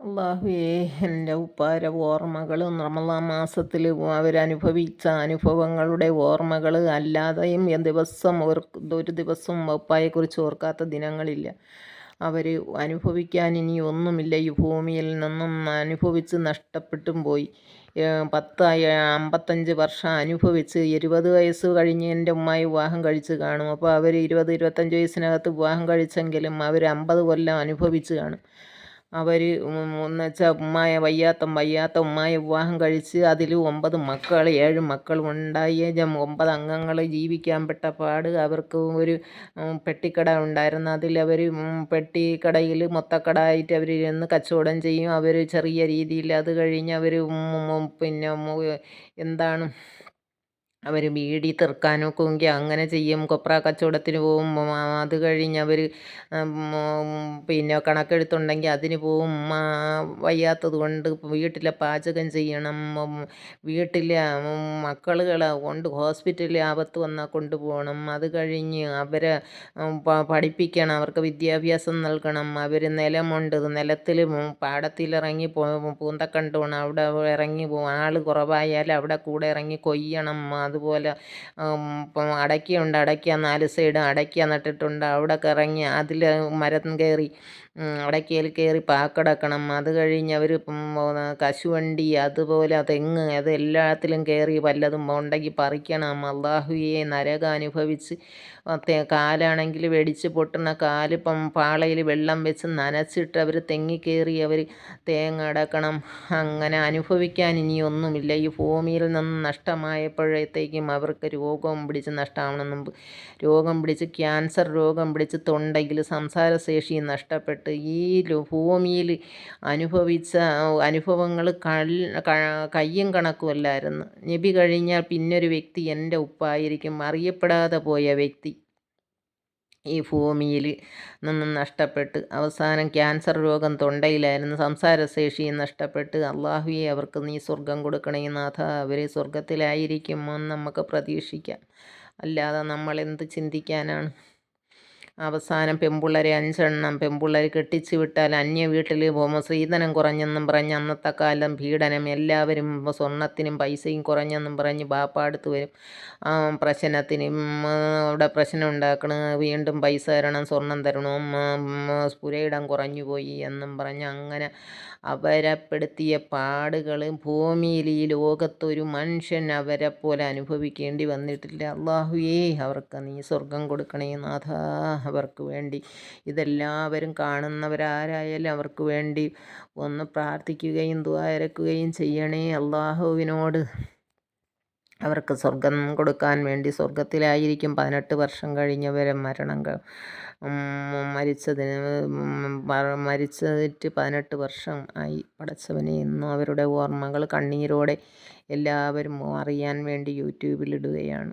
അള്ളാഹുവേ എന്റെ ഉപ്പാര ഓർമ്മകൾ റമദാൻ മാസത്തിൽ അവരനുഭവിച്ച അനുഭവങ്ങളുടെ ഓർമ്മകൾ അല്ലാതെയും ദിവസം ഒരു ദിവസം ഉപ്പായെക്കുറിച്ച് ഓർക്കാത്ത ദിനങ്ങളില്ല. അവർ അനുഭവിക്കാൻ ഇനി ഒന്നുമില്ല. ഈ ഭൂമിയിൽ നിന്നും അനുഭവിച്ച് നഷ്ടപ്പെട്ടും പോയി. പത്ത് അമ്പത്തഞ്ച് വർഷം അനുഭവിച്ച് ഇരുപത് വയസ്സ് കഴിഞ്ഞ് എന്റെ ഉമ്മായി വിവാഹം കഴിച്ച് കാണും. അപ്പോൾ അവർ ഇരുപത് ഇരുപത്തഞ്ച് വയസ്സിനകത്ത് വിവാഹം കഴിച്ചെങ്കിലും അവർ അമ്പത് കൊല്ലം അനുഭവിച്ച് കാണും. അവർ എന്ന് വെച്ചാൽ ഉമ്മായ വയ്യാത്ത വയ്യാത്ത ഉമ്മായ വിവാഹം കഴിച്ച് അതിൽ ഒമ്പത് മക്കൾ ഏഴ് മക്കൾ ഉണ്ടായി. ഒമ്പത് അംഗങ്ങൾ ജീവിക്കാൻ പെട്ട പാട് അവർക്ക് ഒരു പെട്ടിക്കട ഉണ്ടായിരുന്നു. അതിൽ അവർ പെട്ടിക്കടയിൽ മൊത്തക്കട ആയിട്ട് അവർ ഇരുന്ന് കച്ചവടം ചെയ്യും. അവർ ചെറിയ രീതിയിൽ അത് കഴിഞ്ഞ് അവർ പിന്നെ എന്താണ് അവർ ബീഡി തീർക്കാനൊക്കെ എങ്കിൽ അങ്ങനെ ചെയ്യും കൊപ്ര കച്ചവടത്തിന് പോവും അത് കഴിഞ്ഞ് അവർ പിന്നെ കണക്കെടുത്തുണ്ടെങ്കിൽ അതിന് പോവും വയ്യാത്തത് കൊണ്ട് വീട്ടിലെ പാചകം ചെയ്യണം വീട്ടിലെ മക്കളുകളെ കൊണ്ട് ഹോസ്പിറ്റലിൽ ആപത്ത് വന്നാൽ കൊണ്ടുപോകണം അത് കഴിഞ്ഞ് അവരെ പഠിപ്പിക്കണം അവർക്ക് വിദ്യാഭ്യാസം നൽകണം അവർ നിലമുണ്ട് നിലത്തിൽ പാടത്തിലിറങ്ങി പൂന്തക്കണ്ടോണം അവിടെ ഇറങ്ങി പോകും ആൾ കുറവായാൽ അവിടെ കൂടെ ഇറങ്ങി കൊയ്യണം അത് അതുപോലെ അടയ്ക്കയുണ്ട് അടയ്ക്ക നാല് സൈഡും അടയ്ക്ക നട്ടിട്ടുണ്ട് അവിടെ കറങ്ങി അതിൽ മരം കയറി അടയ്ക്കയിൽ കയറി പാക്കടക്കണം. അത് കഴിഞ്ഞ് അവർ കശുവണ്ടി അതുപോലെ തെങ്ങ് അത് എല്ലാത്തിലും കയറി വല്ലതും ഉണ്ടെങ്കിൽ പറിക്കണം. അള്ളാഹുയെ നരകം അനുഭവിച്ച് കാലാണെങ്കിൽ വെടിച്ച് പൊട്ടുന്ന കാലിപ്പം പാളയിൽ വെള്ളം വെച്ച് നനച്ചിട്ട് അവർ തെങ്ങി കയറി അവർ തേങ്ങ അടക്കണം. അങ്ങനെ അനുഭവിക്കാൻ ഇനിയൊന്നുമില്ല ഈ ഭൂമിയിൽ നിന്ന് നഷ്ടമായപ്പോഴത്തേക്കും അവർക്ക് രോഗം പിടിച്ച് നഷ്ടമാവണം രോഗം പിടിച്ച് ക്യാൻസർ രോഗം പിടിച്ച് തൊണ്ടയിൽ സംസാരശേഷി നഷ്ടപ്പെട്ട്. ഈ ഭൂമിയിൽ അനുഭവിച്ച അനുഭവങ്ങൾ കയ്യും കണക്കുമല്ലായിരുന്നു നബി കഴിഞ്ഞാൽ പിന്നൊരു വ്യക്തി എന്റെ ഉപ്പായിരിക്കും. അറിയപ്പെടാതെ പോയ വ്യക്തി ഈ ഭൂമിയിൽ നിന്നും നഷ്ടപ്പെട്ട് അവസാനം ക്യാൻസർ രോഗം തൊണ്ടയിലായിരുന്നു. സംസാരശേഷിയും നഷ്ടപ്പെട്ട് അള്ളാഹുയെ അവർക്ക് നീ സ്വർഗം കൊടുക്കണേ നാഥ അവർ സ്വർഗത്തിലായിരിക്കുമെന്ന് നമുക്ക് പ്രതീക്ഷിക്കാം. അല്ലാതെ നമ്മൾ എന്ത് ചിന്തിക്കാനാണ്? അവസാനം പെൺപിള്ളേരെ അഞ്ചെണ്ണം പെൺപിള്ളേർ കെട്ടിച്ചു വിട്ടാൽ അന്യ വീട്ടിൽ പോകുമ്പോൾ സ്ത്രീധനം കുറഞ്ഞെന്നും പറഞ്ഞ് അന്നത്തെ കാലം പീഡനം എല്ലാവരും സ്വർണത്തിനും പൈസയും കുറഞ്ഞെന്നും പറഞ്ഞ് ബാപ്പാടുത്ത് വരും. പ്രശ്നത്തിനും അവിടെ പ്രശ്നം ഉണ്ടാക്കണം. വീണ്ടും പൈസ തരണം സ്വർണം തരണം പുരയിടം കുറഞ്ഞു പോയി എന്നും പറഞ്ഞ് അങ്ങനെ അപരപ്പെടുത്തിയ പാടുകൾ ഭൂമിയിൽ ഈ ലോകത്തൊരു മനുഷ്യൻ അവരെ പോലെ അനുഭവിക്കേണ്ടി വന്നിട്ടില്ല. അള്ളാഹുയേ അവർക്ക് നീ സ്വർഗം കൊടുക്കണേ നാഥ. അവർക്ക് വേണ്ടി. ഇതെല്ലാവരും കാണുന്നവരാരായാലും അവർക്ക് വേണ്ടി ഒന്ന് പ്രാർത്ഥിക്കുകയും ദ്വാരക്കുകയും ചെയ്യണേ അള്ളാഹുവിനോട് അവർക്ക് സ്വർഗം കൊടുക്കാൻ വേണ്ടി സ്വർഗത്തിലായിരിക്കും പതിനെട്ട് വർഷം കഴിഞ്ഞവരെ മരണം മരിച്ചതിന് മരിച്ചിട്ട് പതിനെട്ട് വർഷം ആയി. പടച്ചവനെ ഇന്നും അവരുടെ ഓർമ്മകൾ കണ്ണീരോടെ എല്ലാവരും അറിയാൻ വേണ്ടി യൂട്യൂബിലിടുകയാണ്